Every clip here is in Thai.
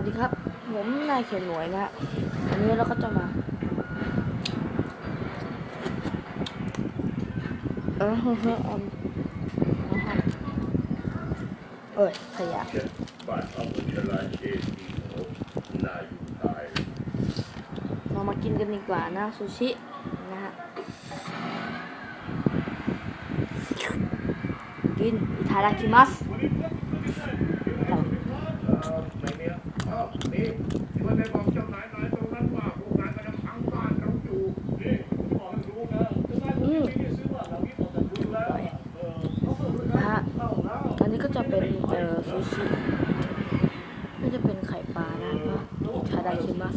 วัสดีครับ ผมนายเขียนหน่วยนะฮะวันนี้เราก็จะมา เออเฮ้อเฮ้ออมเอ้ยขยะเออนายอยู่ตายเรามากินกันดีกว่านะซูชินะฮะ กินอิทาดาคิมัสเรา เออไม่เนี่ย นี่ที่ว่าได้บอกเจ้านายนายตรงนั้นว่าพวกนายกำลังพังบ้านเราอยู่นี่บอกให้รู้นะจะได้ไม่ได้ซื้อว่าเราที่บอกแต่รู้แล้วเออเขาเพิ่งรู้นะอันนี้ก็จะเป็นเอ่อซูชิก็จะเป็นไข่ปลานะคะอิทาดาคิมัส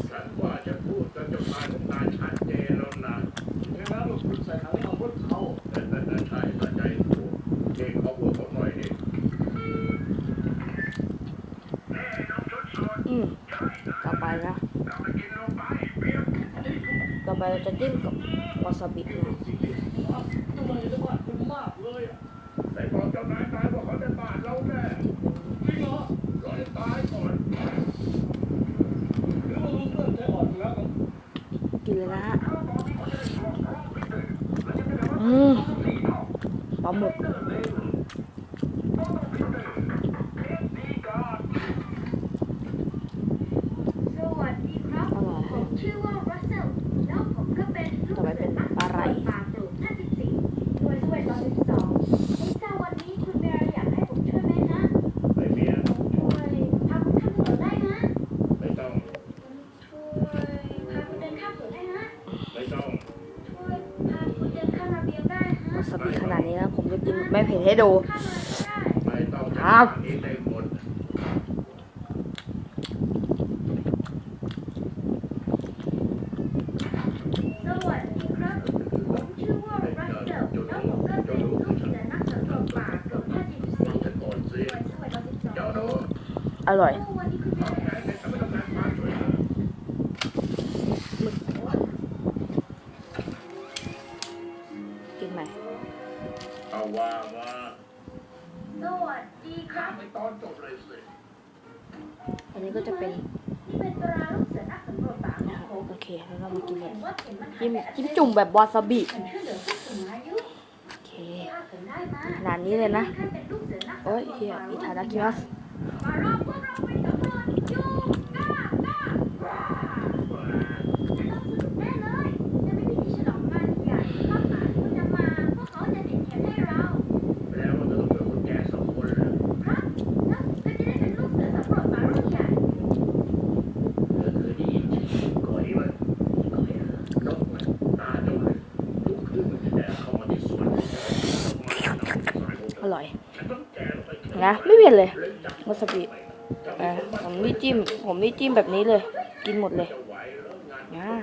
เราจะจิ้มกับวาซาบินะไหนบอกเจ้านายนายว่าเขาได้บ้านเราแน่จริงเหรอรอให้ตายก่อนกินเลยนะฮะอืมปลาหมึก เห็นให้ดูครับอร่อยกินไหม เอาว่ามาสวัสดีคข้ารับไปตอนจบเลยสิอันนี้ก็จะเป็นนี่เป็นตราลูกเสือนักสำรวจป่าขนะองฮะผมโอเคแล้วเรามากินกัเห็นนว่าเห็นมันจิ้มหายไปจิ้มจุ่มแบบวาซาบิ มันช่วยเหลือผู้สูงอายุโอเคถ้าเกิดได้มาขนาดนี้เลยนะให้เป็นลูกเสือนักสำรวจโอ้ยเฮียอิทาดาคิมัส มารอบพวกเราไปสำรวจยูก้าก้าว้าจะต้องสนุกแน่เลยจะไม่มีที่ฉลองงานใหญ่มากมายเขาจะมาพวกเขาจะเด็ดแขนให้เรา แล้วมันก็ต้องเป็นคนแก่สองคนเลย ครับแล้วผมก็จะได้เป็นลูกเสือสำรวจป่ารุ่นใหญ่ เธอเคยได้ยินชื่อก่อยไหมก่อยเหรอนกไหมตาจงเลยลุกขึ้นมันจะแดดเข้ามาที่สวน อร่อยนะไม่เผ็ดเลยเล่นจับวาซาบิอะผมนี่จิ้ม ผมนี่จิ้มแบบนี้เลย กินหมดเลยงานะ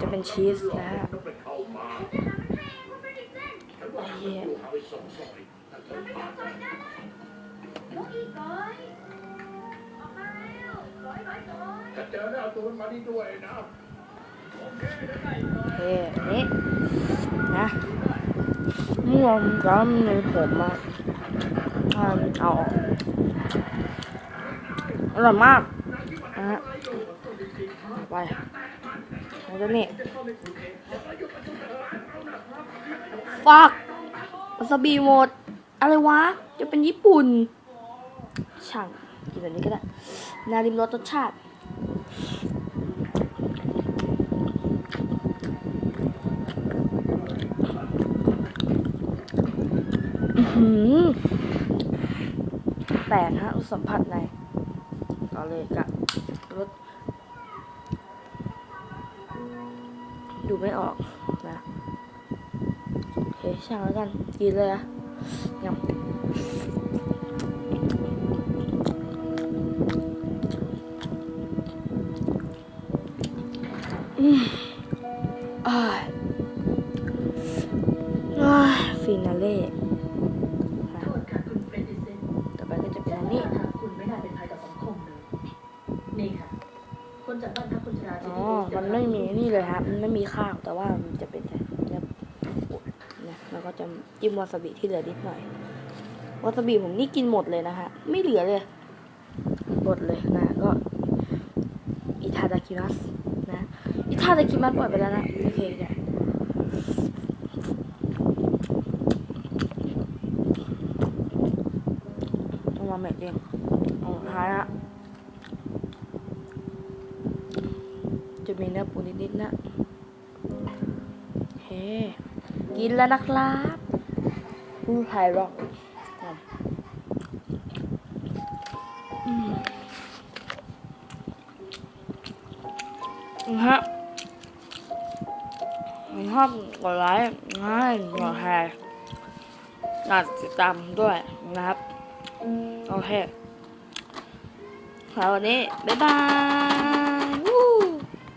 จะเป็นชีสนะฮะเข้ยนี่นะ ม่วงกับในผมอะอ่าเอาออกอร่อยมากนะฮะไปแล้วนี่ฟักวาซาบิหมด อะไรวะ จะเป็นญี่ปุ่น ช่าง กินแบบนี้ก็ได้ นาริมรสรสชาติ แปลกฮะรสสัมผัสในต่อเลยกับรสดูไม่ออกนะ โอเคช่างแล้วกัน กินเลยอะยำอืมอ้าอ้าฟินาเล่ นี่ค่ะ คนจากบ้านพักคนชราที่อ๋อมันไม่มีนี่เลยครับ มันไม่มีข้าวแต่ว่ามันจะเป็นแบบเนี้ยนะแล้วก็จะจิ้มวาซาบิที่เหลือนิดหน่อยวาซาบิผมนี่กินหมดเลยนะฮะ ไม่เหลือเลย หมดเลยนะ ก็อิทาดากิมัสนะอิทาดากิมัสปล่อยไปแล้วนะโอเคเนี่ยต้องมาเม็ดเองเอาท้ายละ จะมีเนื้อปูนิดๆนะโอเคกินแล้วนะครับผู้ไทยหรอกอืมนะฮะชอบกดไลค์ง่ายกดแชร์กดติดตามด้วยนะครับ โอเคสำหรับวันนี้ บ๊ายบาย